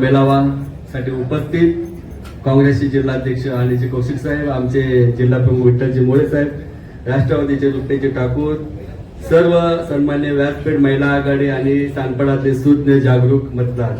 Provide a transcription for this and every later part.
मेळावासाठी उपस्थित काँग्रेसचे जिल्हाध्यक्ष अनिलजी कौशिक साहेब आमचे जिल्हा प्रमुख विठ्ठलजी मोळे साहेब राष्ट्रवादीचे रुक्तेजी ठाकूर सर्व सन्मान्य व्यासपीठ महिला आघाडी आणि सानपडातले सुज्ञ जागरूक मतदार.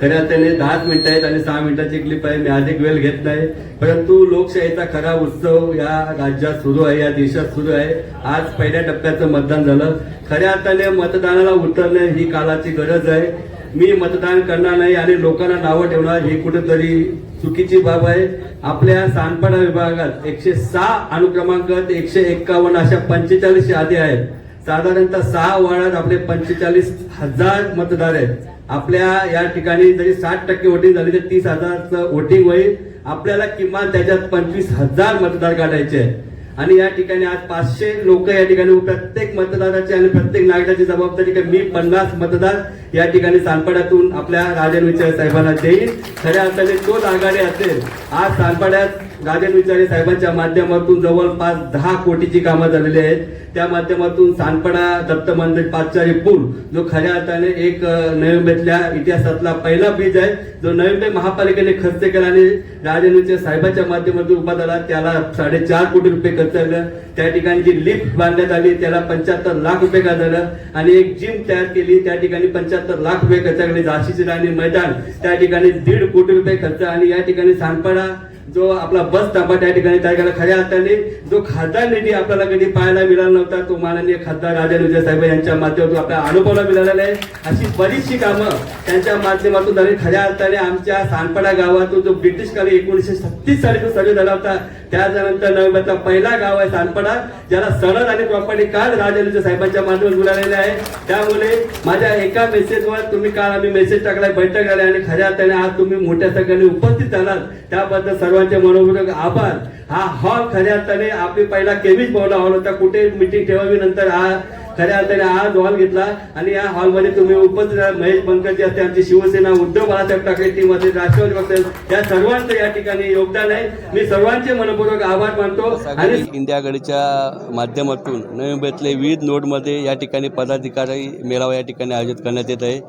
खऱ्या त्याने दहाच मिनिटं आहेत आणि सहा मिनिटाची क्लिप आहे मी अधिक वेळ घेत नाही. परंतु लोकशाहीचा खरा उत्सव या राज्यात सुरू आहे या देशात सुरू आहे. आज पहिल्या टप्प्याचं मतदान झालं. खऱ्या अर्थाने मतदानाला उतरणे ही कालाची गरज आहे. मी मतदान करणार नाही आणि लोकांना नावं ठेवणार ही कुठेतरी चुकीची बाब आहे. आपल्या सानपाडा विभागात एकशे सहा अनुक्रमांक एकशे एक्कावन्न अशा पंचेचाळीस यादी आहेत. साधारणतः सहा वार्डात आपले पंचेचाळीस हजार मतदार आहेत. आपल्या या ठिकाणी जरी साठ टक्के वोटिंग झाली तर तीस हजारचं वोटिंग होईल. आपल्याला किमान त्याच्यात पंचवीस हजार मतदार काढायचे आहेत. आणि या ठिकाणी आज पाचशे लोक या ठिकाणी प्रत्येक मतदाराची आणि प्रत्येक नागरिकाची जबाबदारी की मी पन्नास मतदार या ठिकाणी सानपाड्यातून आपल्या राजन विचार साहेबांना देईन. खऱ्या अर्थाने तोच आघाडी असेल आज सानपाड्यात राजन विचारे साहेबांच्या माध्यमातून जवळपास दहा कोटीची कामं झालेली आहेत. त्या माध्यमातून सानपडा दत्त मंदिर पाचचारी पूल जो खऱ्या अर्थाने एक अं, इतिहासातला पहिला ब्रिज आहे जो नोव्हेंबर महापालिकेने खर्च केला आणि राजन विचारे साहेबांच्या माध्यमातून उभा झाला. त्याला साडेचार कोटी रुपये खर्च झालं. त्या ठिकाणी जी लिफ्ट बांधण्यात आली त्याला पंच्याहत्तर लाख रुपये खर्च झालं. आणि एक जिम तयार केली त्या ठिकाणी पंच्याहत्तर लाख रुपये खर्च केले झाशीची राणी मैदान त्या ठिकाणी दीड कोटी रुपये खर्च. आणि या ठिकाणी सानपडा जो आपला बस थांबा त्या ठिकाणी तयार केला खऱ्या अर्थाने जो खासदार निधी आपल्याला कधी पाहायला मिळाला नव्हता तो माननीय खासदार राजा विजय साहेब यांच्या माध्यमातून आपल्या अनुभवाला मिळालेला आहे. अशी बरीचशी कामं त्यांच्या माध्यमातून झाली. खऱ्या अर्थाने आमच्या सानपाडा गावातून जो ब्रिटिश काली एकोणीसशे सत्तीस साली जो सर्वे झाला होता त्याच्यानंतर नवंबरचा पहिला गाव आहे सानपाडा ज्याला सणद आणि प्रॉपर्टी काल राजा विजय साहेबांच्या माध्यमातून मिळालेले आहे. त्यामुळे माझ्या एका मेसेजवर तुम्ही काल आम्ही मेसेज टाकला बैठक झाली आणि खऱ्या अर्थाने आज तुम्ही मोठ्या सगळ्यांनी उपस्थित झालात. त्याबद्दल सर्वांचे मनोपूर्वक आभार. हा हॉल खऱ्या अर्थाने आपली पहिला केवीच बोलला हॉल होता. कुठे मिटिंग ठेवावी नंतर हा खऱ्या अर्थाने हा हॉल घेतला आणि या हॉलमध्ये तुम्ही उपस्थित. महेश बनकर जे असते आमची शिवसेना उद्धव बाळासाहेब ठाकरे टीम असेल राष्ट्रवादी पक्ष या सर्वांचं या ठिकाणी योगदान आहे मी सर्वांचे मनपूर्वक आभार मानतो आणि आणि इंडिया आघाडीच्या माध्यमातून नवी मुंबईतले विविध नोडमध्ये या ठिकाणी पदाधिकारी मेळावा या ठिकाणी आयोजित करण्यात येत आहे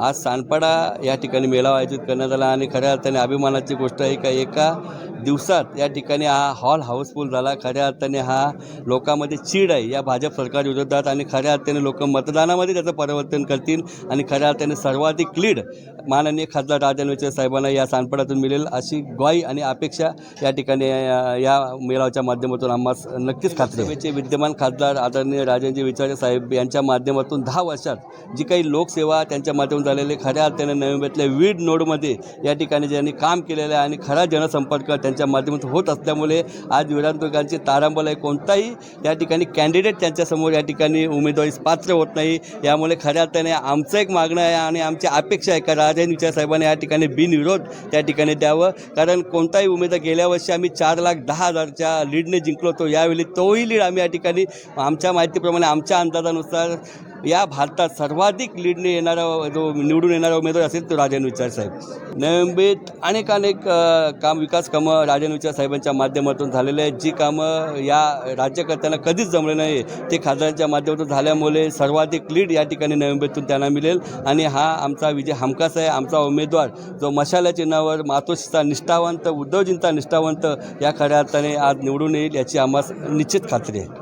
आज सानपाडा या ठिकाणी मेळावा आयोजित करण्यात आला आणि खऱ्या अर्थाने अभिमानाची गोष्ट आहे का एका दिवसात या ठिकाणी हा हॉल हाऊसफुल झाला. खऱ्या अर्थाने हा लोकांमध्ये चीड आहे. या भाजप सरकार विरोधात आणि खऱ्या अर्थाने लोक मतदानामध्ये त्याचं परिवर्तन करतील आणि खऱ्या अर्थाने सर्वाधिक लीड माननीय खासदार राजन विचार साहेबांना या सानपडातून मिळेल अशी ग्वाही आणि अपेक्षा या ठिकाणी या मेळाव्याच्या माध्यमातून आम्हा नक्कीच खात्री सभेचे विद्यमान खासदार आदरणीय राजनजी विचारे साहेब यांच्या माध्यमातून दहा वर्षात जी काही लोकसेवा त्यांच्या माध्यमातून झालेली खऱ्या अर्थाने नवी मुंबईतल्या विविध नोडमध्ये या ठिकाणी ज्यांनी काम केलेलं आहे आणि खरा जनसंपर्क त्यांच्या माध्यमातून होत असल्यामुळे आज विधानसभेचे तारांबल आहे कोणताही या ठिकाणी कॅन्डिडेट त्यांच्यासमोर या ठिकाणी उमेदवारीस पात्र होत नाही. यामुळे खऱ्या अर्थाने आमचं एक मागणं आहे आणि आमची अपेक्षा आहे का राजन विचार या ठिकाणी बिनविरोध त्या ठिकाणी द्यावं. कारण कोणताही उमेदवार गेल्या वर्षी आम्ही चार लाख दहा हजारच्या लीडने जिंकलो होतो. यावेळी तोही लीड आम्ही या ठिकाणी आमच्या माहितीप्रमाणे आमच्या अंदाजानुसार या भारतात सर्वाधिक लीडने येणारा जो निवडून येणारा उमेदवार असेल तो राजन विचार साहेब. नवंबित अनेक अनेक काम विकास कामं राजन विचार साहेबांच्या माध्यमातून झालेले आहेत. जी कामं या राज्यकर्त्यांना कधीच जमले नाही ते खासदारांच्या माध्यमातून झाल्यामुळे सर्वाधिक लीड या ठिकाणी नवी त्यांना मिळेल. आणि हा आमचा विजय हमखास आहे. आमचा उमेदवार जो मशाल्या चिन्हावर मातोश्रीचा निष्ठावंत उद्धवजींचा निष्ठावंत या खऱ्या अर्थाने आज निवडून येईल याची आम्हाला निश्चित खात्री आहे.